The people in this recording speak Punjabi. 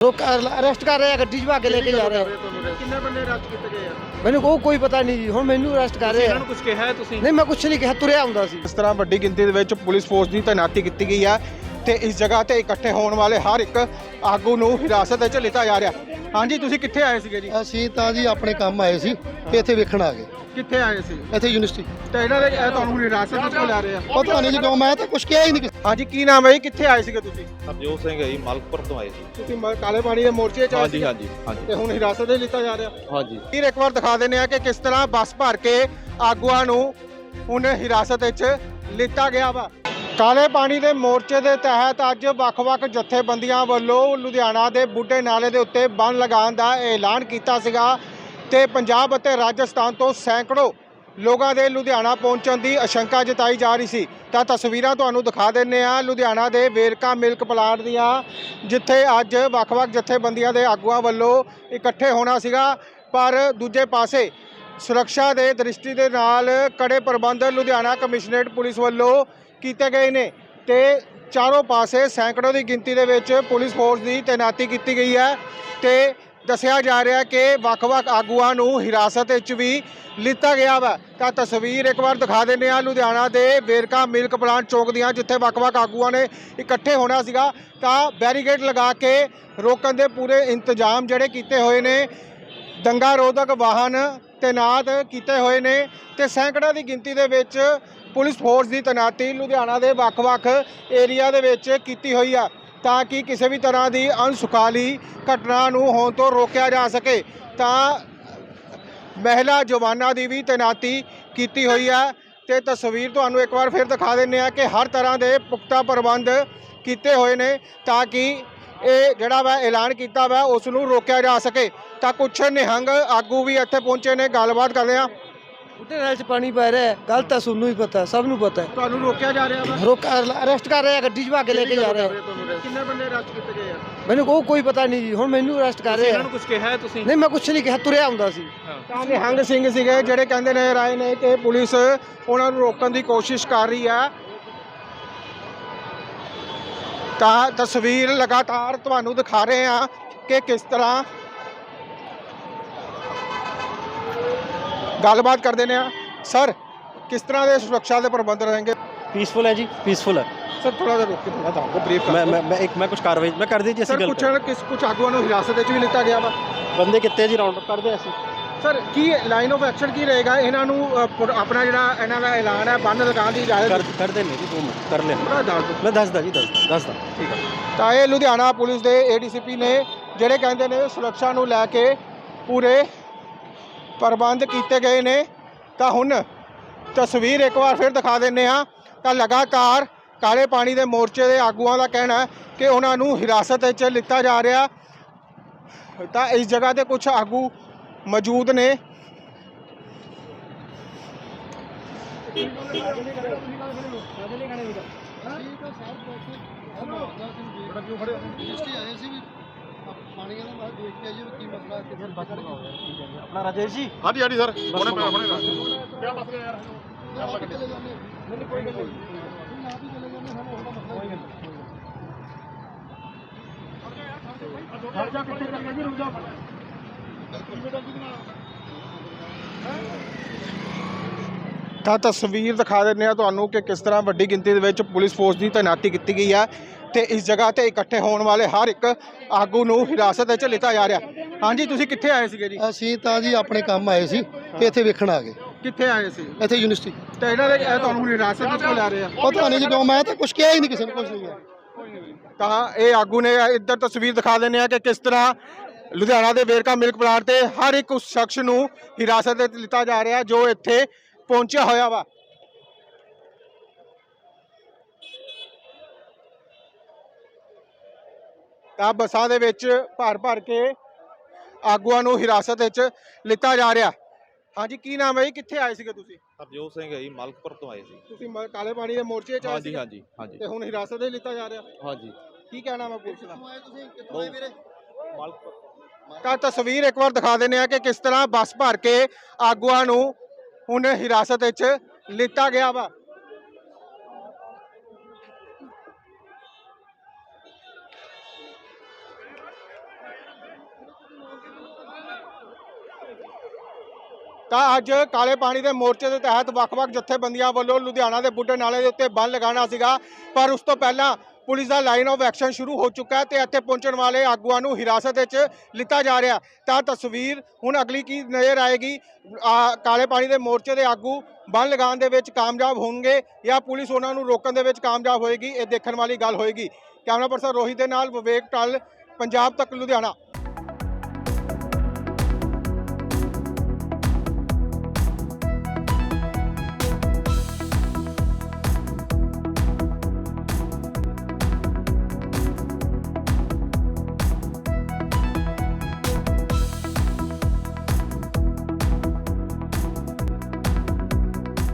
ਅਰੈਸਟ ਕਰ ਰਹੇ ਆ ਗੱਡੀ 'ਚ ਭਾ ਕੇ ਲੈ ਕੇ ਜਾ ਰਹੇ ਆ। ਕਿੰਨੇ ਬੰਦੇ ਅਰੈਸਟ ਕੀਤੇ ਗਏ ਆ? ਮੈਨੂੰ ਉਹ ਕੋਈ ਪਤਾ ਨਹੀਂ ਜੀ ਹੁਣ ਮੈਨੂੰ ਅਰੈਸਟ ਕਰ ਰਹੇ ਇਹਨਾਂ ਆ ਨੂੰ ਕੁਝ ਕਿਹਾ ਹੈ ਤੁਸੀਂ? ਨਹੀਂ ਮੈਂ ਕੁਛ ਨਹੀਂ ਕਿਹਾ ਤੁਰਿਆ ਹੁੰਦਾ ਸੀ। ਇਸ ਤਰ੍ਹਾਂ ਵੱਡੀ ਗਿਣਤੀ ਦੇ ਵਿੱਚ ਪੁਲਿਸ ਫੋਰਸ ਦੀ ਤੈਨਾਤੀ ਕੀਤੀ ਗਈ ਹੈ ਤੇ ਇਸ ਜਗ੍ਹਾ ਤੇ ਇਕੱਠੇ ਹੋਣ ਵਾਲੇ ਹਰ ਇੱਕ ਆਗੂ ਨੂੰ ਹਿਰਾਸਤ ਵਿੱਚ ਲਿੱਤਾ ਜਾ ਰਿਹਾ। ਹਾਂਜੀ ਤੁਸੀਂ ਕਿੱਥੇ ਆਏ ਸੀਗੇ ਜੀ? ਅਸੀਂ ਤਾਂ ਜੀ ਆਪਣੇ ਕੰਮ ਆਏ ਸੀ ਤੇ ਇੱਥੇ ਵੇਖਣ ਆ ਗਏ। ਕਿੱਥੇ ਆਏ ਸੀ? ਇੱਥੇ ਯੂਨੀਵਰਸਿਟੀ। ਤੇ ਇਹਨਾਂ ਦੇ ਇਹ ਤੁਹਾਨੂੰ ਹਿਰਾਸਤ ਵਿੱਚ ਕਿਉਂ ਲੈ ਰਹੇ ਆ। ਪਤਾ ਨਹੀਂ ਜੀ ਕਿਉਂ ਮੈਂ ਤਾਂ ਕੁਝ ਕਿਹਾ ਹੀ ਨਹੀਂ ਕਿਸੇ ਹਾਂਜੀ ਕੀ ਨਾਮ ਹੈ ਜੀ? ਕਿੱਥੇ ਆਏ ਸੀਗੇ ਤੁਸੀਂ? ਹਰਜੋਤ ਸਿੰਘ ਹੈ ਜੀ ਮਲਕਪੁਰ ਤੋਂ ਆਏ ਸੀ। ਤੁਸੀਂ ਮ- ਕਾਲੇ ਪਾਣੀ ਦੇ ਮੋਰਚੇ 'ਚ ਆਏ ਹਾਂਜੀ ਸੀਗੇ? ਹਾਂਜੀ ਹਾਂਜੀ। ਤੇ ਹੁਣ ਹਿਰਾਸਤ ਵਿੱਚ ਲਿੱਤਾ ਜਾ ਰਿਹਾ। ਹਾਂਜੀ। ਫਿਰ ਇੱਕ ਵਾਰ ਦਿਖਾ ਦਿੰਦੇ ਆ ਕਿ ਕਿਸ ਤਰ੍ਹਾਂ ਬੱਸ ਭਰ ਕੇ ਆਗੂਆਂ ਨੂੰ ਹੁਣ ਹਿਰਾਸਤ ਵਿੱਚ ਲਿੱਤਾ ਗਿਆ ਵਾ। ਕਾਲੇ ਪਾਣੀ ਦੇ ਮੋਰਚੇ ਦੇ ਤਹਿਤ ਅੱਜ ਵੱਖ-ਵੱਖ ਜਥੇਬੰਦੀਆਂ ਵੱਲੋਂ ਲੁਧਿਆਣਾ ਦੇ ਬੁੱਢੇ ਨਾਲੇ ਦੇ ਉੱਤੇ ਬੰਨ ਲਗਾਉਣ ਦਾ ਐਲਾਨ ਕੀਤਾ ਸੀਗਾ। ਤੇ ਪੰਜਾਬ ਅਤੇ ਰਾਜਸਥਾਨ ਤੋਂ ਸੈਂਕੜੋ ਲੋਕਾਂ ਦੇ ਲੁਧਿਆਣਾ ਪਹੁੰਚਣ ਦੀ ਆਸ਼ੰਕਾ ਜਤਾਈ ਜਾ ਰਹੀ ਸੀ। ਤਾਂ ਤਸਵੀਰਾਂ ਤੁਹਾਨੂੰ ਦਿਖਾ ਦਿੰਨੇ ਆ ਲੁਧਿਆਣਾ ਦੇ ਵੇਰਕਾ ਮਿਲਕ ਪਲਾਂਟ ਦੀਆਂ, ਜਿੱਥੇ ਅੱਜ ਵੱਖ-ਵੱਖ ਜਥੇਬੰਦੀਆਂ ਦੇ ਆਗੂਆਂ ਵੱਲੋਂ ਇਕੱਠੇ ਹੋਣਾ ਸੀਗਾ। ਪਰ ਦੂਜੇ ਪਾਸੇ ਸੁਰੱਖਿਆ ਦੇ ਦ੍ਰਿਸ਼ਟੀ ਦੇ ਨਾਲ ਕੜੇ ਪ੍ਰਬੰਧ ਲੁਧਿਆਣਾ ਕਮਿਸ਼ਨਰੇਟ ਪੁਲਿਸ ਵੱਲੋਂ ਕੀਤੇ ਗਏ ਨੇ ਤੇ ਚਾਰੋਂ ਪਾਸੇ ਸੈਂਕੜੋ ਦੀ ਗਿਣਤੀ ਦੇ ਵਿੱਚ ਪੁਲਿਸ ਫੋਰਸ ਦੀ ਤੈਨਾਤੀ ਕੀਤੀ ਗਈ ਹੈ ਤੇ ਦੱਸਿਆ ਜਾ ਰਿਹਾ ਕਿ ਵੱਖ-ਵੱਖ ਆਗੂਆਂ ਨੂੰ ਹਿਰਾਸਤ ਵਿੱਚ ਵੀ ਲਿੱਤਾ ਗਿਆ ਵਾ। ਤਾਂ ਤਸਵੀਰ ਇੱਕ ਵਾਰ ਦਿਖਾ ਦਿੰਦੇ ਆ ਲੁਧਿਆਣਾ ਦੇ ਵੇਰਕਾ ਮਿਲਕ ਪਲਾਂਟ ਚੌਕ ਦੀਆਂ, ਜਿੱਥੇ ਵੱਖ-ਵੱਖ ਆਗੂਆਂ ਨੇ ਇਕੱਠੇ ਹੋਣਾ ਸੀਗਾ। ਤਾਂ ਬੈਰੀਕੇਡ ਲਗਾ ਕੇ ਰੋਕਣ ਦੇ ਪੂਰੇ ਇੰਤਜ਼ਾਮ ਜਿਹੜੇ ਕੀਤੇ ਹੋਏ ਨੇ, ਦੰਗਾ ਰੋਧਕ ਵਾਹਨ ਤੈਨਾਤ ਕੀਤੇ ਹੋਏ ਨੇ ਤੇ ਸੈਂਕੜਿਆਂ ਦੀ ਗਿਣਤੀ ਦੇ ਵਿੱਚ ਪੁਲਿਸ ਫੋਰਸ ਦੀ ਤੈਨਾਤੀ ਲੁਧਿਆਣਾ ਦੇ ਵੱਖ-ਵੱਖ ਏਰੀਆ ਦੇ ਵਿੱਚ ਕੀਤੀ ਹੋਈ ਆ। ਤਾਂ ਕਿ ਕਿਸੇ ਵੀ ਤਰ੍ਹਾਂ ਦੀ ਅਣਸੁਖਾਲੀ ਘਟਨਾ ਨੂੰ ਹੋਣ ਤੋਂ ਰੋਕਿਆ ਜਾ ਸਕੇ। ਤਾਂ ਮਹਿਲਾ ਜਵਾਨਾਂ ਦੀ ਵੀ ਤੈਨਾਤੀ ਕੀਤੀ ਹੋਈ ਹੈ ਤੇ ਤਸਵੀਰ ਤੁਹਾਨੂੰ ਇੱਕ ਵਾਰ ਫਿਰ ਦਿਖਾ ਦਿੰਨੇ ਆ ਕਿ ਹਰ ਤਰ੍ਹਾਂ ਦੇ ਪੁਖਤਾ ਪ੍ਰਬੰਧ ਕੀਤੇ ਹੋਏ ਨੇ ਤਾਂ ਕਿ ਇਹ ਜਿਹੜਾ ਵਾ ਐਲਾਨ ਕੀਤਾ ਵਾ, ਉਸ ਨੂੰ ਰੋਕਿਆ ਜਾ ਸਕੇ। ਤਾਂ ਕੁਝ ਨਿਹੰਗ ਆਗੂ ਵੀ ਇੱਥੇ ਪਹੁੰਚੇ ਨੇ, ਗੱਲਬਾਤ ਕਰਦੇ ਆ ਬੁੱਢੇ ਨਾਲ 'ਚ ਪਾਣੀ ਪੈ ਰਿਹਾ ਹੈ। ਗੱਲ ਤਾਂ ਸਾਨੂੰ ਹੀ ਪਤਾ ਸਭ ਨੂੰ ਪਤਾ ਹੈ। ਤੁਹਾਨੂੰ ਰੋਕਿਆ ਜਾ ਰਿਹਾ ਵਾ? ਰੋਕ ਅਰੈਸਟ ਕਰ ਰਹੇ ਆ ਗੱਡੀ 'ਚ ਭਾ ਕੇ ਲੈ ਕੇ ਜਾ ਰਹੇ ਆ ਕਿੰਨੇ ਬੰਦੇ ਅਰੈਸਟ ਕੀਤੇ ਗਏ ਆ? ਮੈਨੂੰ ਉਹ ਕੋਈ ਪਤਾ ਨਹੀਂ ਜੀ ਹੁਣ ਮੈਨੂੰ ਅਰੈਸਟ ਕਰ ਰਹੇ ਇਹਨਾਂ ਆ ਨੂੰ ਕੁਝ ਕਿਹਾ ਹੈ ਤੁਸੀਂ? ਨਹੀਂ ਮੈਂ ਕੁਛ ਨਹੀਂ ਕਿਹਾ ਤੁਰਿਆ ਹੁੰਦਾ ਸੀ। ਤਾਂ ਨਿਹੰਗ ਸਿੰਘ ਸੀਗੇ ਜਿਹੜੇ ਕਹਿੰਦੇ ਨੇ ਰਾਏ ਨੇ ਕਿ ਪੁਲਿਸ ਉਹਨਾਂ ਨੂੰ ਰੋਕਣ ਦੀ ਕੋਸ਼ਿਸ਼ ਕਰ ਰਹੀ ਹੈ। ਤਾਂ ਤਸਵੀਰ ਲਗਾਤਾਰ ਤੁਹਾਨੂੰ ਦਿਖਾ ਰਹੇ ਹਾਂ ਕਿ ਕਿਸ ਤਰ੍ਹਾਂ ਗੱਲਬਾਤ ਕਰਦੇ ਨੇ ਆ। ਸਰ ਕਿਸ ਤਰ੍ਹਾਂ ਦੇ ਸੁਰੱਖਿਆ ਦੇ ਪ੍ਰਬੰਧ ਰਹਿਣਗੇ ਪੀਸਫੁਲ ਹੈ ਜੀ ਪੀਸਫੁਲ ਹੈ। ਸਰ ਥੋੜਾ ਜਿਹਾ ਰੁਕ ਕੇ ਥੋੜਾ ਤਾਂ ਬਰੀਫ ਮੈਂ ਮੈਂ ਮੈਂ ਇੱਕ ਮੈਂ ਕੁਝ ਕਾਰਵਾਈ ਮੈਂ ਕਰ ਦਿੱਤੀ ਅਸੀਂ ਸਰ ਕੁਛ ਕਿਸ ਕੁਛ ਆਗੂਆਂ ਨੂੰ ਹਿਰਾਸਤ ਵਿੱਚ ਵੀ ਲਿੱਤਾ ਗਿਆ ਵਾ? ਬੰਦੇ ਕਿੱਤੇ ਜੀ? ਰਾਉਂਡ ਅਪ ਕਰਦੇ ਅਸੀਂ। ਸਰ ਕੀ ਲਾਈਨ ਆਫ ਐਕਸ਼ਨ ਕੀ ਰਹੇਗਾ? ਇਹਨਾਂ ਨੂੰ ਆਪਣਾ ਜਿਹੜਾ ਇਹਨਾਂ ਦਾ ਐਲਾਨ ਹੈ ਬੰਦ ਲਗਾਉਣ ਦੀ ਇਜਾਜ਼ਤ ਕਰ ਦੇਣੇ ਜੀ ਦੋ ਮਿੰਟ। ਕਰ ਲੈਣਾ ਮੈਂ ਦੱਸਦਾ ਜੀ ਦੱਸਦਾ ਦੱਸਦਾ। ਠੀਕ ਹੈ। ਤਾਂ ਇਹ ਲੁਧਿਆਣਾ ਪੁਲਿਸ ਦੇ ਏਡੀਸੀਪੀ ਨੇ ਜਿਹੜੇ ਕਹਿੰਦੇ ਨੇ ਸੁਰੱਖਿਆ ਨੂੰ ਲੈ ਕੇ ਪੂਰੇ ਪ੍ਰਬੰਧ ਕੀਤੇ ਗਏ ਨੇ ਤਾਂ ਹੁਣ ਤਸਵੀਰ ਇੱਕ ਵਾਰ ਫਿਰ ਦਿਖਾ ਦਿੰਨੇ ਆ ਤਾਂ ਲਗਾਤਾਰ ਕਾਲੇ ਪਾਣੀ ਦੇ ਮੋਰਚੇ ਦੇ ਆਗੂਆਂ ਦਾ ਕਹਿਣਾ ਹੈ ਕਿ ਉਹਨਾਂ ਨੂੰ ਹਿਰਾਸਤ ਵਿੱਚ ਲਿੱਤਾ ਜਾ ਰਿਹਾ। ਤਾਂ ਇਸ ਜਗ੍ਹਾ ਤੇ ਕੁਝ ਆਗੂ ਮੌਜੂਦ ਨੇ। ਯੂਨੀਵਰਸਿਟੀ ਆਏ ਸੀ ਵੀ ਪਾਣੀ ਦਾ ਮੈਂ ਦੇਖ ਕੇ ਆਈਏ ਵੀ ਕੀ ਮਸਲਾ ਹੈ ਕਿਸੇ ਬਸ ਆਪਣਾ ਰਾਜੇਸ਼ ਜੀ? ਹਾਂਜੀ ਹਾਂਜੀ ਸਰ। ਹੁਣੇ ਪਿਆ, ਹੁਣੇ ਆਪ ਹੀ ਚਲੇ ਜਾਂਦੇ। ਨਹੀਂ ਕੋਈ ਗੱਲ ਨਹੀਂ। ਆਪ ਹੀ ਚਲੇ ਜਾਂਦੇ ਸਾਨੂੰ ਉਹਦਾ ਮਸਲਾ ਹੀ ਨਹੀਂ। ਤਾਂ ਤਸਵੀਰ ਦਿਖਾ ਦਿੰਦੇ ਆ ਤੁਹਾਨੂੰ ਕਿ ਕਿਸ ਤਰ੍ਹਾਂ ਵੱਡੀ ਗਿਣਤੀ ਦੇ ਵਿੱਚ ਪੁਲਿਸ ਫੋਰਸ ਦੀ ਤੈਨਾਤੀ ਕੀਤੀ ਗਈ ਹੈ। ਤੇ ਇਸ ਜਗ੍ਹਾ ਤੇ ਇਕੱਠੇ ਹੋਣ ਵਾਲੇ ਹਰ ਇੱਕ ਆਗੂ ਨੂੰ ਹਿਰਾਸਤ ਵਿੱਚ ਲਿੱਤਾ ਜਾ ਰਿਹਾ। ਹਾਂਜੀ ਤੁਸੀਂ ਕਿੱਥੇ ਆਏ ਸੀਗੇ ਜੀ? ਅਸੀਂ ਤਾਂ ਜੀ ਆਪਣੇ ਕੰਮ ਆਏ ਸੀ ਤੇ ਇੱਥੇ ਵੇਖਣ ਆ ਗਏ। ਕਿੱਥੇ ਆਏ ਸੀ? ਇੱਥੇ ਯੂਨੀਵਰਸਿਟੀ। ਤੇ ਇਹਨਾਂ ਦੇ ਤੁਹਾਨੂੰ ਹਿਰਾਸਤ ਵਿੱਚ ਕਿਉਂ ਲੈ ਰਹੇ ਆ? ਪਤਾ ਨਹੀਂ ਜੀ ਕਿਉਂ ਮੈਂ ਤਾਂ ਕੁਝ ਕਿਹਾ ਹੀ ਨਹੀਂ ਕਿਸੇ ਨੂੰ ਕੁਝ ਨਹੀਂ ਹੈ ਤਾਂ ਇਹ ਆਗੂ ਨੇ ਇੱਧਰ ਤਸਵੀਰ ਦਿਖਾ ਦਿੰਦੇ ਆ ਕਿ ਕਿਸ ਤਰ੍ਹਾਂ ਲੁਧਿਆਣਾ ਦੇ ਵੇਰਕਾ ਮਿਲਕ ਪਲਾਂਟ ਤੇ ਹਰ ਇੱਕ ਉਸ ਸ਼ਖਸ ਨੂੰ ਹਿਰਾਸਤ ਵਿੱਚ ਲਿੱਤਾ ਜਾ ਰਿਹਾ ਜੋ ਇੱਥੇ ਪਹੁੰਚਿਆ ਹੋਇਆ ਵਾ। ਤਾਂ ਬੱਸਾਂ ਦੇ ਵਿੱਚ ਭਰ ਭਰ ਕੇ ਆਗੂਆਂ ਨੂੰ ਹਿਰਾਸਤ ਵਿੱਚ ਲਿੱਤਾ ਜਾ ਰਿਹਾ। ਹਾਂਜੀ ਕੀ ਨਾਮ ਹੈ ਜੀ? ਕਿੱਥੇ ਆਏ ਸੀਗੇ ਤੁਸੀਂ? ਹਰਜੋਤ ਸਿੰਘ ਹੈ ਜੀ ਮਲਕਪੁਰ ਤੋਂ ਆਏ ਸੀ। ਤੁਸੀਂ ਮ- ਕਾਲੇ ਪਾਣੀ ਦੇ ਮੋਰਚੇ 'ਚ ਆਏ ਹਾਂਜੀ ਸੀਗੇ? ਹਾਂਜੀ ਹਾਂਜੀ। ਤੇ ਹੁਣ ਹਿਰਾਸਤ ਵਿੱਚ ਲਿੱਤਾ ਜਾ ਰਿਹਾ। ਹਾਂਜੀ। ਕੀ ਕਹਿਣਾ ਮੈਂ ਪੁਲਿਸ ਦਾ? ਆਏ ਤੁਸੀਂ? ਕਿੱਥੋਂ ਆਏ ਵੀਰੇ? ਮਲਕਪੁਰ। ਤਾਂ ਤਸਵੀਰ ਇੱਕ ਵਾਰ ਦਿਖਾ ਦਿੰਦੇ ਆ ਕਿ ਕਿਸ ਤਰ੍ਹਾਂ ਬੱਸ ਭਰ ਕੇ ਆਗੂਆਂ ਨੂੰ ਹੁਣ ਹਿਰਾਸਤ ਵਿੱਚ ਲਿੱਤਾ ਗਿਆ ਵਾ। ਤਾਂ ਅੱਜ ਕਾਲੇ ਪਾਣੀ ਦੇ ਮੋਰਚੇ ਦੇ ਤਹਿਤ ਵੱਖ-ਵੱਖ ਜਥੇਬੰਦੀਆਂ ਵੱਲੋਂ ਲੁਧਿਆਣਾ ਦੇ ਬੁੱਢੇ ਨਾਲੇ ਦੇ ਉੱਤੇ ਬੰਨ ਲਗਾਉਣਾ ਸੀਗਾ, ਪਰ ਉਸ ਤੋਂ ਪਹਿਲਾਂ ਪੁਲਿਸ ਦਾ ਲਾਈਨ ਆਫ ਐਕਸ਼ਨ ਸ਼ੁਰੂ ਹੋ ਚੁੱਕਾ ਹੈ ਤੇ ਇੱਥੇ ਪਹੁੰਚਣ ਵਾਲੇ ਆਗੂਆਂ ਨੂੰ ਹਿਰਾਸਤ ਵਿੱਚ ਲਿੱਤਾ ਜਾ ਰਿਹਾ ਤਾਂ ਤਸਵੀਰ ਹੁਣ ਅਗਲੀ ਕੀ ਨਜ਼ਰ ਆਏਗੀ? ਕਾਲੇ ਪਾਣੀ ਦੇ ਮੋਰਚੇ ਦੇ ਆਗੂ ਬੰਨ ਲਗਾਉਣ ਦੇ ਵਿੱਚ ਕਾਮਯਾਬ ਹੋਣਗੇ ਜਾਂ ਪੁਲਿਸ ਉਹਨਾਂ ਨੂੰ ਰੋਕਣ ਦੇ ਵਿੱਚ ਕਾਮਯਾਬ ਹੋਏਗੀ? ਇਹ ਦੇਖਣ ਵਾਲੀ ਗੱਲ ਹੋਏਗੀ। ਕੈਮਰਾ ਪਰਸਨ ਰੋਹਿਤ ਦੇ ਨਾਲ ਵਿਵੇਕ ਟਲ ਪੰਜਾਬ ਤੱਕ, ਲੁਧਿਆਣਾ।